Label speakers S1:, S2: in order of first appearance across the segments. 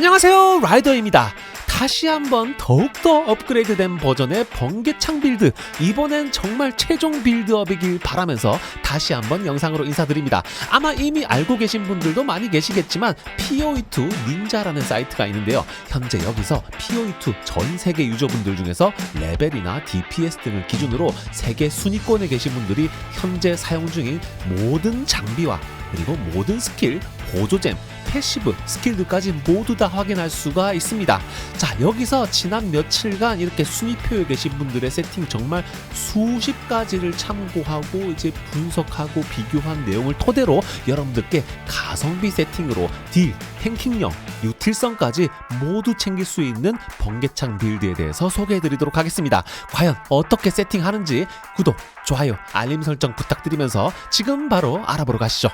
S1: 안녕하세요 라이더입니다. 다시 한번 더욱더 업그레이드된 버전의 번개창 빌드. 이번엔 정말 최종 빌드업이길 바라면서 다시 한번 영상으로 인사드립니다. 아마 이미 알고 계신 분들도 많이 계시겠지만 POE2 닌자라는 사이트가 있는데요. 현재 여기서 POE2 전 세계 유저분들 중에서 레벨이나 DPS 등을 기준으로 세계 순위권에 계신 분들이 현재 사용 중인 모든 장비와 그리고 모든 스킬, 보조잼, 패시브, 스킬들까지 모두 다 확인할 수가 있습니다. 자, 여기서 지난 며칠간 이렇게 순위표에 계신 분들의 세팅 정말 수십 가지를 참고하고 이제 분석하고 비교한 내용을 토대로 여러분들께 가성비 세팅으로 딜, 탱킹력, 유틸성까지 모두 챙길 수 있는 번개창 빌드에 대해서 소개해 드리도록 하겠습니다. 과연 어떻게 세팅하는지 구독, 좋아요, 알림 설정 부탁드리면서 지금 바로 알아보러 가시죠.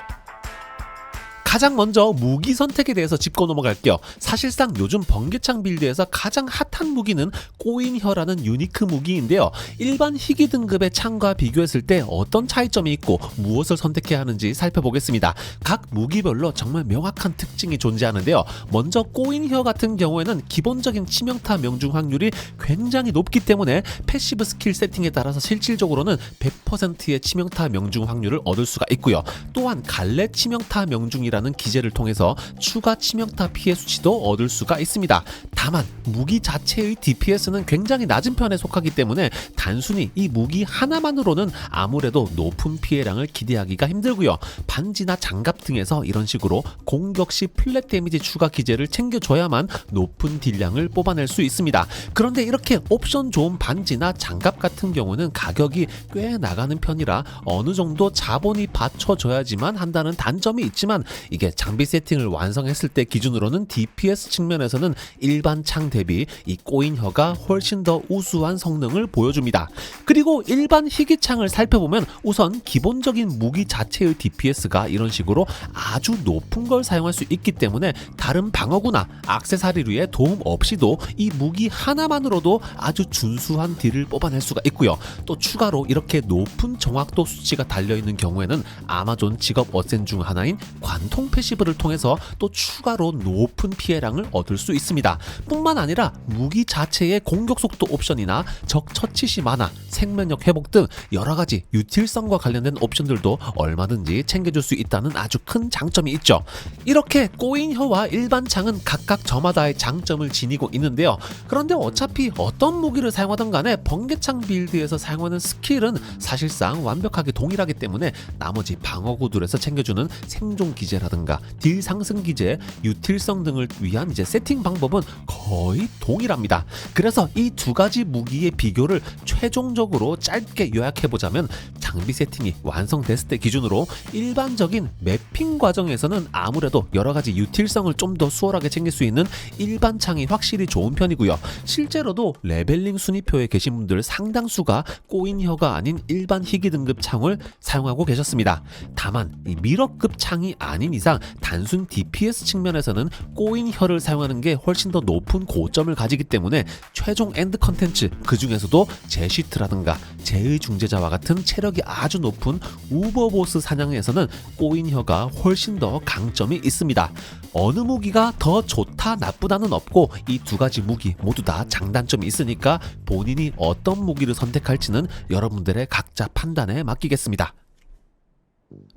S1: 가장 먼저 무기 선택에 대해서 짚고 넘어갈게요. 사실상 요즘 번개창 빌드에서 가장 핫한 무기는 꼬인혀라는 유니크 무기인데요. 일반 희귀 등급의 창과 비교했을 때 어떤 차이점이 있고 무엇을 선택해야 하는지 살펴보겠습니다. 각 무기별로 정말 명확한 특징이 존재하는데요. 먼저 꼬인혀 같은 경우에는 기본적인 치명타 명중 확률이 굉장히 높기 때문에 패시브 스킬 세팅에 따라서 실질적으로는 100%의 치명타 명중 확률을 얻을 수가 있고요. 또한 갈래 치명타 명중이라는 기제를 통해서 추가 치명타 피해 수치도 얻을 수가 있습니다. 다만 무기 자체의 DPS는 굉장히 낮은 편에 속하기 때문에 단순히 이 무기 하나만으로는 아무래도 높은 피해량을 기대하기가 힘들고요. 반지나 장갑 등에서 이런 식으로 공격 시 플랫 데미지 추가 기제를 챙겨줘야만 높은 딜량을 뽑아낼 수 있습니다. 그런데 이렇게 옵션 좋은 반지나 장갑 같은 경우는 가격이 꽤 나가는 편이라 어느 정도 자본이 받쳐줘야지만 한다는 단점이 있지만 이게 장비 세팅을 완성했을 때 기준으로는 DPS 측면에서는 일반 창 대비 이 꼬인 혀가 훨씬 더 우수한 성능을 보여줍니다. 그리고 일반 희귀창을 살펴보면 우선 기본적인 무기 자체의 DPS가 이런 식으로 아주 높은 걸 사용할 수 있기 때문에 다른 방어구나 악세사리류의 도움 없이도 이 무기 하나만으로도 아주 준수한 딜을 뽑아낼 수가 있고요. 또 추가로 이렇게 높은 정확도 수치가 달려있는 경우에는 아마존 직업 어센 중 하나인 관통 패시브를 통해서 또 추가로 높은 피해량을 얻을 수 있습니다. 뿐만 아니라 무기 자체의 공격 속도 옵션이나 적 처치 시 만화, 생명력 회복 등 여러 가지 유틸성과 관련된 옵션들도 얼마든지 챙겨줄 수 있다는 아주 큰 장점이 있죠. 이렇게 꼬인 혀와 일반 창은 각각 저마다의 장점을 지니고 있는데요. 그런데 어차피 어떤 무기를 사용하던 간에 번개창 빌드에서 사용하는 스킬은 사실상 완벽하게 동일하기 때문에 나머지 방어구들에서 챙겨주는 생존 기제라 든가 딜 상승 기제, 유틸성 등을 위한 이제 세팅 방법은 거의 동일합니다. 그래서 이 두 가지 무기의 비교를 최종적으로 짧게 요약해 보자면 장비 세팅이 완성됐을 때 기준으로 일반적인 매핑 과정에서는 아무래도 여러 가지 유틸성을 좀 더 수월하게 챙길 수 있는 일반 창이 확실히 좋은 편이고요. 실제로도 레벨링 순위표에 계신 분들 상당수가 꼬인 혀가 아닌 일반 희귀 등급 창을 사용하고 계셨습니다. 다만 이 미러급 창이 아닌 이상 단순 DPS 측면에서는 꼬인 혀를 사용하는 게 훨씬 더 높은 고점을 가지기 때문에 최종 엔드 컨텐츠 그 중에서도 제시트라든가 제의 중재자와 같은 체력이 아주 높은 우버보스 사냥에서는 꼬인 혀가 훨씬 더 강점이 있습니다. 어느 무기가 더 좋다 나쁘다는 없고 이 두 가지 무기 모두 다 장단점이 있으니까 본인이 어떤 무기를 선택할지는 여러분들의 각자 판단에 맡기겠습니다.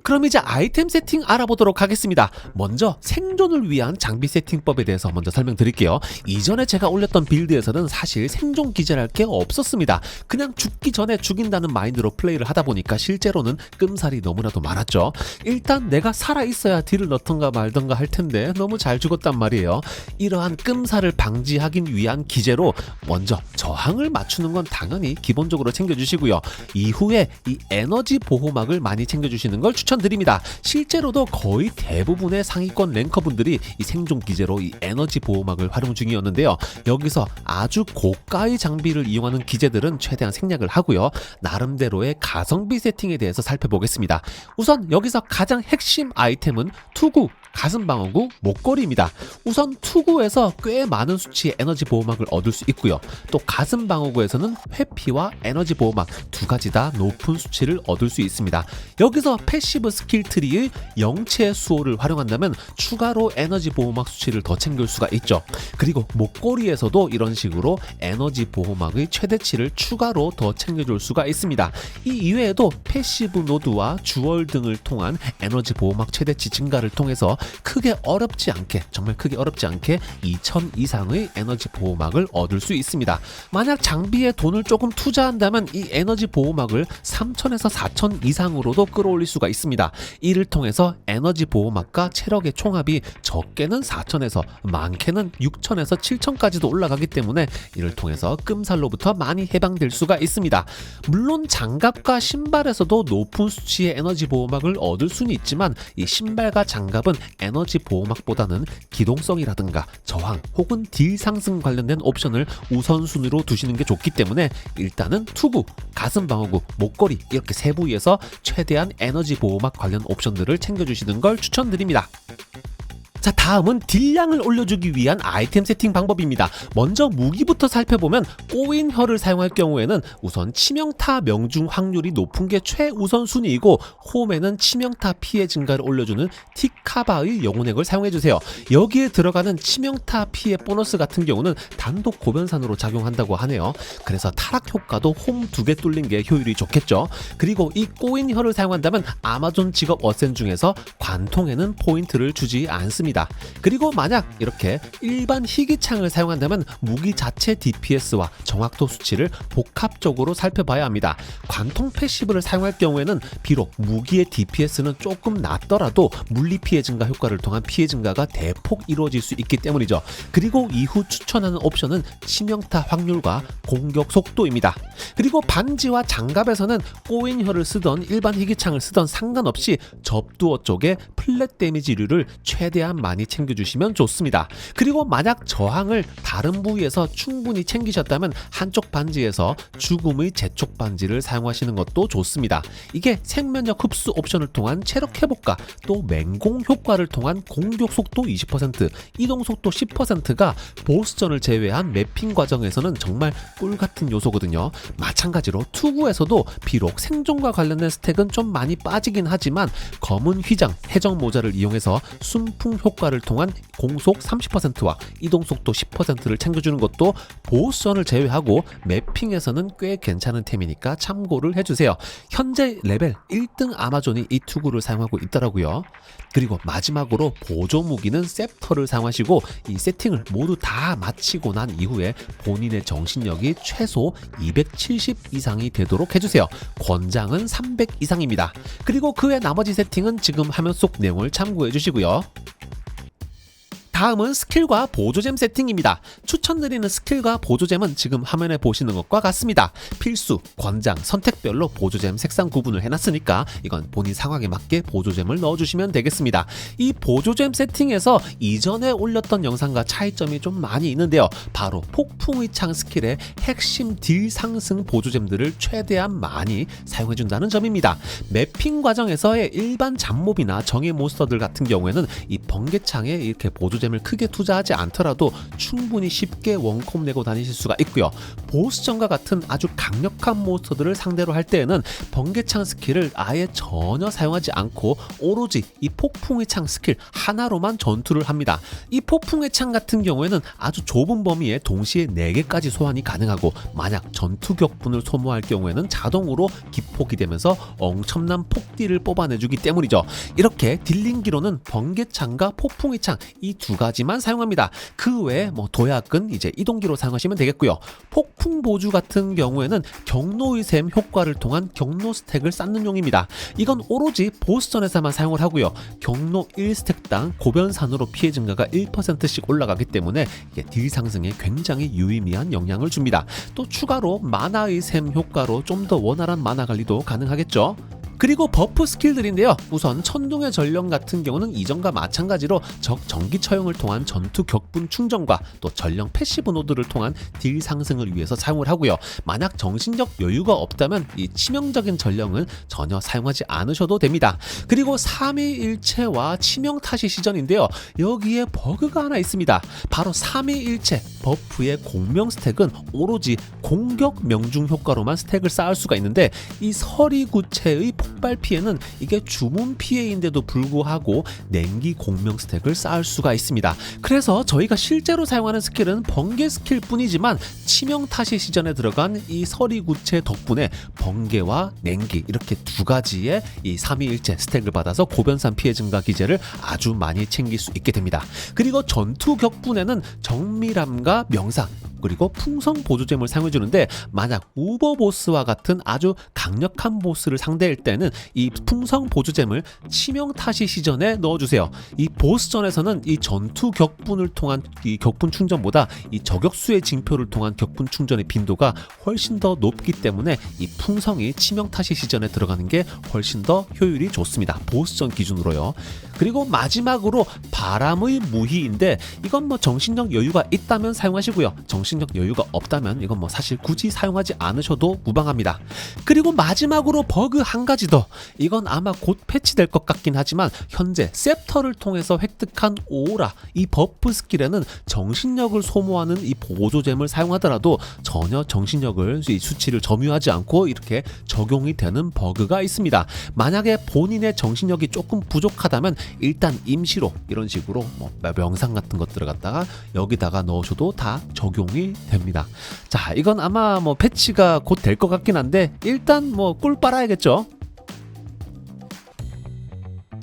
S1: 그럼 이제 아이템 세팅 알아보도록 하겠습니다. 먼저 생존을 위한 장비 세팅법에 대해서 먼저 설명드릴게요. 이전에 제가 올렸던 빌드에서는 사실 생존 기제랄 게 없었습니다. 그냥 죽기 전에 죽인다는 마인드로 플레이를 하다 보니까 실제로는 끔살이 너무나도 많았죠. 일단 내가 살아 있어야 딜을 넣던가 말던가 할 텐데 너무 잘 죽었단 말이에요. 이러한 끔살을 방지하기 위한 기제로 먼저 저항을 맞추는 건 당연히 기본적으로 챙겨주시고요. 이후에 이 에너지 보호막을 많이 챙겨주시는 걸 추천드립니다. 실제로도 거의 대부분의 상위권 랭커분들이 이 생존 기제로 이 에너지 보호막을 활용 중이었는데요. 여기서 아주 고가의 장비를 이용하는 기제들은 최대한 생략을 하고요. 나름대로의 가성비 세팅에 대해서 살펴보겠습니다. 우선 여기서 가장 핵심 아이템은 투구 가슴 방어구, 목걸이입니다. 우선 투구에서 꽤 많은 수치의 에너지 보호막을 얻을 수 있고요. 또 가슴 방어구에서는 회피와 에너지 보호막 두 가지 다 높은 수치를 얻을 수 있습니다. 여기서 패시브 스킬 트리의 영체 수호를 활용한다면 추가로 에너지 보호막 수치를 더 챙길 수가 있죠. 그리고 목걸이에서도 이런 식으로 에너지 보호막의 최대치를 추가로 더 챙겨줄 수가 있습니다. 이 이외에도 패시브 노드와 주얼 등을 통한 에너지 보호막 최대치 증가를 통해서 크게 어렵지 않게 정말 크게 어렵지 않게 2000 이상의 에너지 보호막을 얻을 수 있습니다. 만약 장비에 돈을 조금 투자한다면 이 에너지 보호막을 3000에서 4000 이상으로도 끌어올릴 수가 있습니다. 이를 통해서 에너지 보호막과 체력의 총합이 적게는 4000에서 많게는 6000에서 7000까지도 올라가기 때문에 이를 통해서 끔살로부터 많이 해방될 수가 있습니다. 물론 장갑과 신발에서도 높은 수치의 에너지 보호막을 얻을 수는 있지만 이 신발과 장갑은 에너지 보호막보다는 기동성이라든가 저항 혹은 딜 상승 관련된 옵션을 우선순위로 두시는 게 좋기 때문에 일단은 투구, 가슴 방어구, 목걸이 이렇게 세 부위에서 최대한 에너지 보호막 관련 옵션들을 챙겨주시는 걸 추천드립니다. 자 다음은 딜량을 올려주기 위한 아이템 세팅 방법입니다. 먼저 무기부터 살펴보면 꼬인 혀를 사용할 경우에는 우선 치명타 명중 확률이 높은 게 최우선 순위이고 홈에는 치명타 피해 증가를 올려주는 티카바의 영혼액을 사용해주세요. 여기에 들어가는 치명타 피해 보너스 같은 경우는 단독 고변산으로 작용한다고 하네요. 그래서 타락 효과도 홈 두 개 뚫린 게 효율이 좋겠죠. 그리고 이 꼬인 혀를 사용한다면 아마존 직업 어센 중에서 관통에는 포인트를 주지 않습니다. 그리고 만약 이렇게 일반 희귀창을 사용한다면 무기 자체 DPS와 정확도 수치를 복합적으로 살펴봐야 합니다. 관통 패시브를 사용할 경우에는 비록 무기의 DPS는 조금 낮더라도 물리 피해 증가 효과를 통한 피해 증가가 대폭 이루어질 수 있기 때문이죠. 그리고 이후 추천하는 옵션은 치명타 확률과 공격 속도입니다. 그리고 반지와 장갑에서는 꼬인 혀를 쓰던 일반 희귀창을 쓰던 상관없이 접두어 쪽에 플랫 데미지류를 최대한 많이 챙겨주시면 좋습니다. 그리고 만약 저항을 다른 부위에서 충분히 챙기셨다면 한쪽 반지에서 죽음의 재촉 반지를 사용하시는 것도 좋습니다. 이게 생면역 흡수 옵션을 통한 체력 회복과 또 맹공 효과를 통한 공격 속도 20%, 이동 속도 10%가 보스전을 제외한 매핑 과정에서는 정말 꿀 같은 요소거든요. 마찬가지로 투구에서도 비록 생존과 관련된 스택은 좀 많이 빠지긴 하지만 검은 휘장, 해적 모자를 이용해서 순풍 효과를 통한 공속 30%와 이동 속도 10%를 챙겨주는 것도 보스전을 제외하고 매핑에서는 꽤 괜찮은 템이니까 참고를 해주세요. 현재 레벨 1등 아마존이 이 투구를 사용하고 있더라고요. 그리고 마지막으로 보조 무기는 셉터를 사용하시고 이 세팅을 모두 다 마치고 난 이후에 본인의 정신력이 최소 270 이상이 되도록 해주세요. 권장은 300 이상입니다. 그리고 그 외 나머지 세팅은 지금 화면 속 내용을 참고해 주시고요. 다음은 스킬과 보조잼 세팅입니다. 추천드리는 스킬과 보조잼은 지금 화면에 보시는 것과 같습니다. 필수, 권장, 선택별로 보조잼 색상 구분을 해놨으니까 이건 본인 상황에 맞게 보조잼을 넣어주시면 되겠습니다. 이 보조잼 세팅에서 이전에 올렸던 영상과 차이점이 좀 많이 있는데요. 바로 폭풍의 창 스킬의 핵심 딜 상승 보조잼들을 최대한 많이 사용해준다는 점입니다. 매핑 과정에서의 일반 잡몹이나 정예 몬스터들 같은 경우에는 이 번개창에 이렇게 보조잼 을 크게 투자하지 않더라도 충분히 쉽게 원콤 내고 다니실 수가 있고요. 보스전과 같은 아주 강력한 몬스터들을 상대로 할 때에는 번개창 스킬을 아예 전혀 사용하지 않고 오로지 이 폭풍의 창 스킬 하나로만 전투를 합니다. 이 폭풍의 창 같은 경우에는 아주 좁은 범위에 동시에 4개까지 소환이 가능하고 만약 전투 격분을 소모할 경우에는 자동으로 기폭이 되면서 엄청난 폭딜을 뽑아내주기 때문이죠. 이렇게 딜링기로는 번개창과 폭풍의 창 이 두 가지만 사용합니다. 그 외에 뭐 도약은 이제 이동기로 사용하시면 되겠고요. 폭풍 보주 같은 경우에는 경로의 샘 효과를 통한 경로 스택을 쌓는 용입니다. 이건 오로지 보스전에서만 사용을 하고요. 경로 1스택당 고변산으로 피해 증가가 1%씩 올라가기 때문에 이게 딜 상승에 굉장히 유의미한 영향을 줍니다. 또 추가로 마나의 샘 효과로 좀 더 원활한 마나 관리도 가능하겠죠. 그리고 버프 스킬들인데요. 우선 천둥의 전령 같은 경우는 이전과 마찬가지로 적 전기 처형을 통한 전투 격분 충전과 또 전령 패시브 노드를 통한 딜 상승을 위해서 사용을 하고요. 만약 정신적 여유가 없다면 이 치명적인 전령은 전혀 사용하지 않으셔도 됩니다. 그리고 3위일체와 치명타시 시전인데요. 여기에 버그가 하나 있습니다. 바로 3위일체 버프의 공명 스택은 오로지 공격 명중 효과로만 스택을 쌓을 수가 있는데 이 서리 구체의 폭발 피해는 이게 주문 피해인데도 불구하고 냉기 공명 스택을 쌓을 수가 있습니다. 그래서 저희가 실제로 사용하는 스킬은 번개 스킬 뿐이지만 치명 타시 시전에 들어간 이 서리 구체 덕분에 번개와 냉기 이렇게 두 가지의 이 3위일체 스택을 받아서 고변산 피해 증가 기제를 아주 많이 챙길 수 있게 됩니다. 그리고 전투 격분에는 정밀함과 명상 그리고 풍성 보조잼을 사용해 주는데 만약 우버 보스와 같은 아주 강력한 보스를 상대할 때는 이 풍성 보조잼을 치명타시 시전에 넣어주세요. 이 보스전에서는 이 전투 격분을 통한 이 격분 충전보다 이 저격수의 징표를 통한 격분 충전의 빈도가 훨씬 더 높기 때문에 이 풍성이 치명타시 시전에 들어가는 게 훨씬 더 효율이 좋습니다. 보스전 기준으로요. 그리고 마지막으로 바람의 무희인데 이건 뭐 정신적 여유가 있다면 사용하시고요. 정신 적 여유가 없다면 이건 뭐 사실 굳이 사용하지 않으셔도 무방합니다. 그리고 마지막으로 버그 한 가지 더. 이건 아마 곧 패치될 것 같긴 하지만 현재 셉터를 통해서 획득한 오라 이 버프 스킬에는 정신력을 소모하는 이 보조잼을 사용하더라도 전혀 정신력을 이 수치를 점유하지 않고 이렇게 적용이 되는 버그가 있습니다. 만약에 본인의 정신력이 조금 부족하다면 일단 임시로 이런 식으로 뭐 명상 같은 것들을 갖다가 여기다가 넣으셔도 다 적용이 됩니다. 자, 이건 아마 뭐 패치가 곧 될 것 같긴 한데 일단 뭐 꿀 빨아야겠죠.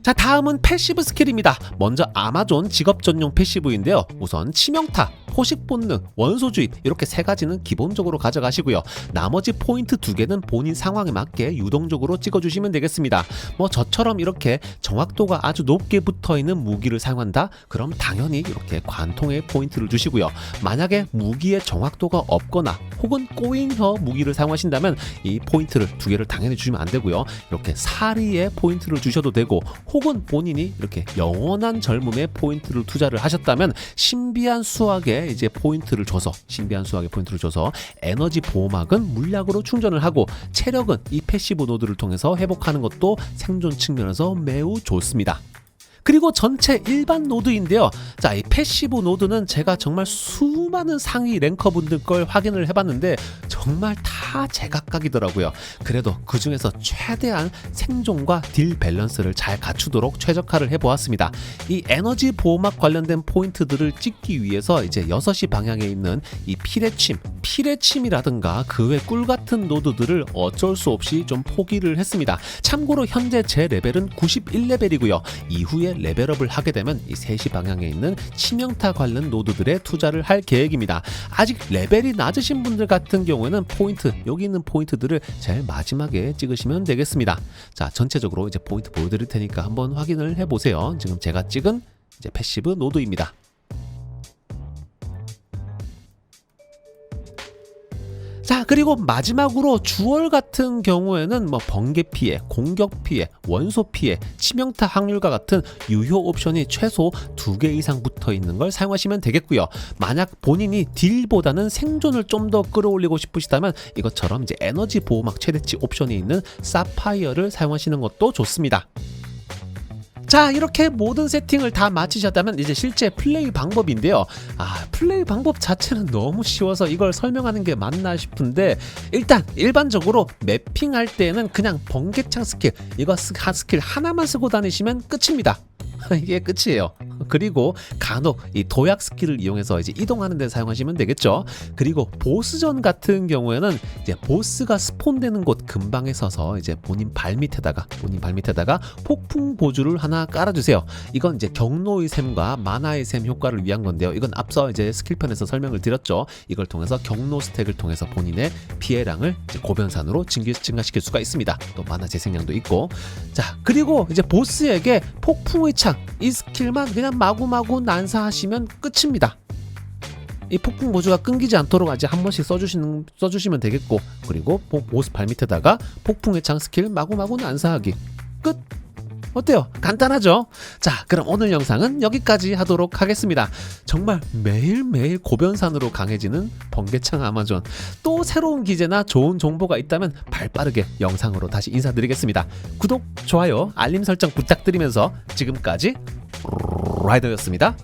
S1: 자 다음은 패시브 스킬입니다. 먼저 아마존 직업 전용 패시브인데요. 우선 치명타, 포식 본능, 원소 주입 이렇게 세 가지는 기본적으로 가져가시고요. 나머지 포인트 두 개는 본인 상황에 맞게 유동적으로 찍어주시면 되겠습니다. 뭐 저처럼 이렇게 정확도가 아주 높게 붙어 있는 무기를 사용한다? 그럼 당연히 이렇게 관통에 포인트를 주시고요. 만약에 무기의 정확도가 없거나 혹은 꼬인 혀 무기를 사용하신다면 이 포인트를 두 개를 당연히 주시면 안 되고요. 이렇게 사리에 포인트를 주셔도 되고 혹은 본인이 이렇게 영원한 젊음에 포인트를 투자를 하셨다면 신비한 수학에 이제 포인트를 줘서 신비한 수학에 포인트를 줘서 에너지 보호막은 물약으로 충전을 하고 체력은 이 패시브 노드를 통해서 회복하는 것도 생존 측면에서 매우 좋습니다. 그리고 전체 일반 노드인데요. 자, 이 패시브 노드는 제가 정말 수많은 상위 랭커분들 걸 확인을 해봤는데 정말 다 제각각이더라고요. 그래도 그 중에서 최대한 생존과 딜 밸런스를 잘 갖추도록 최적화를 해보았습니다. 이 에너지 보호막 관련된 포인트들을 찍기 위해서 이제 6시 방향에 있는 이 피레침, 피레침이라든가 그 외 꿀 같은 노드들을 어쩔 수 없이 좀 포기를 했습니다. 참고로 현재 제 레벨은 91레벨이고요. 이후에 레벨업을 하게 되면 이 3시 방향에 있는 치명타 관련 노드들에 투자를 할 계획입니다. 아직 레벨이 낮으신 분들 같은 경우에는 포인트, 여기 있는 포인트들을 제일 마지막에 찍으시면 되겠습니다. 자, 전체적으로 이제 포인트 보여드릴 테니까 한번 확인을 해보세요. 지금 제가 찍은 이제 패시브 노드입니다. 그리고 마지막으로 주얼 같은 경우에는 뭐 번개 피해, 공격 피해, 원소 피해, 치명타 확률과 같은 유효 옵션이 최소 두개 이상 붙어 있는 걸 사용하시면 되겠고요. 만약 본인이 딜보다는 생존을 좀 더 끌어올리고 싶으시다면 이것처럼 이제 에너지 보호막 최대치 옵션이 있는 사파이어를 사용하시는 것도 좋습니다. 자 이렇게 모든 세팅을 다 마치셨다면 이제 실제 플레이 방법인데요 아 플레이 방법 자체는 너무 쉬워서 이걸 설명하는 게 맞나 싶은데 일단 일반적으로 매핑할 때는 그냥 번개창 스킬 이거 스킬 하나만 쓰고 다니시면 끝입니다 이게 끝이에요. 그리고 간혹 이 도약 스킬을 이용해서 이제 이동하는 데 사용하시면 되겠죠. 그리고 보스전 같은 경우에는 이제 보스가 스폰되는 곳 근방에 서서 이제 본인 발 밑에다가 본인 발 밑에다가 폭풍 보주를 하나 깔아주세요. 이건 이제 경로의 샘과 만화의 샘 효과를 위한 건데요. 이건 앞서 이제 스킬편에서 설명을 드렸죠. 이걸 통해서 경로 스택을 통해서 본인의 피해량을 고변산으로 증가시킬 수가 있습니다. 또 만화 재생량도 있고. 자 그리고 이제 보스에게 폭풍의 창 이 스킬만 그냥 마구마구 난사하시면 끝입니다. 이 폭풍 보조가 끊기지 않도록 아직 한 번씩 써주시는 써주시면 되겠고 그리고 보- 모스 발밑에다가 폭풍의 창 스킬 마구마구 난사하기 끝. 어때요? 간단하죠? 자, 그럼 오늘 영상은 여기까지 하도록 하겠습니다. 정말 매일매일 고변산으로 강해지는 번개창 아마존. 또 새로운 기재나 좋은 정보가 있다면 발 빠르게 영상으로 다시 인사드리겠습니다. 구독, 좋아요, 알림 설정 부탁드리면서 지금까지 라이더였습니다.